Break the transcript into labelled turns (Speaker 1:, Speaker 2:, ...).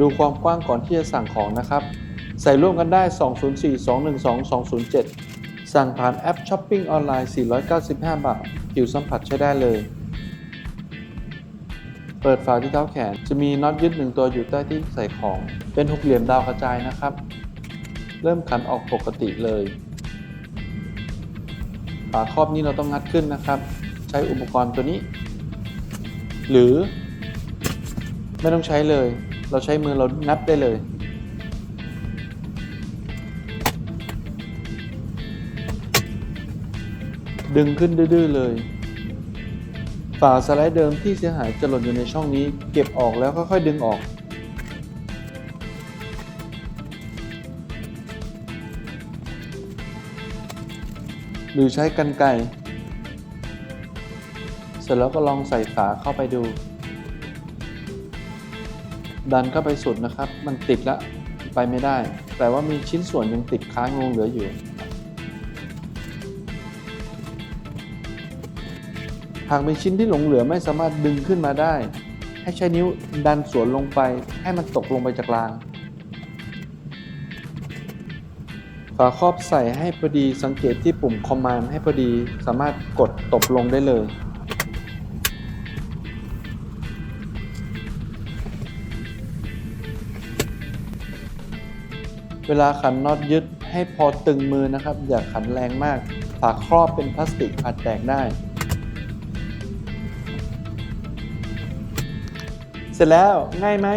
Speaker 1: ดูความกว้างก่อนที่จะสั่งของนะครับ ใส่ร่วมกันได้ 204 212 207 สั่งผ่านแอปช้อปปิ้งออนไลน์ 495 บาท ผิวสัมผัสใช้ได้เลย เปิดฝาที่เท้าแขน จะมีน็อตยึดหนึ่งตัวอยู่ใต้ที่ใส่ของ เป็นหกเหลี่ยมดาวกระจายนะครับ เริ่มขันออกปกติเลย ฝาครอบนี้เราต้องงัดขึ้นนะครับ ใช้อุปกรณ์ตัวนี้ หรือ ไม่ต้องใช้เลย เราใช้มือเรานับได้เลย ดึงขึ้นดื้อๆเลย ฝาสไลด์เดิมที่เสียหายจะหล่นอยู่ในช่องนี้ เก็บออกแล้วค่อยๆดึงออกหรือใช้กันไกรเสร็จแล้วก็ลองใส่ฝาเข้าไปดู ดันเข้าไปสุดนะครับ มันติดละไปไม่ได้ แต่ว่ามีชิ้นส่วนยังติดค้างลงเหลืออยู่หากมีชิ้นที่หลงเหลือไม่สามารถดึงขึ้นมาได้ ให้ใช้นิ้วดันสวนลงไป ให้มันตกลงไปจากราง ฝาครอบใส่ให้พอดีสังเกตที่ปุ่ม Command ให้พอดีสามารถกดตบลงได้เลย เวลาขันน็อตยึดให้พอตึงมือนะครับ อย่าขันแรงมาก ฝาครอบเป็นพลาสติกอาจแตกได้ เสร็จแล้วง่ายไหม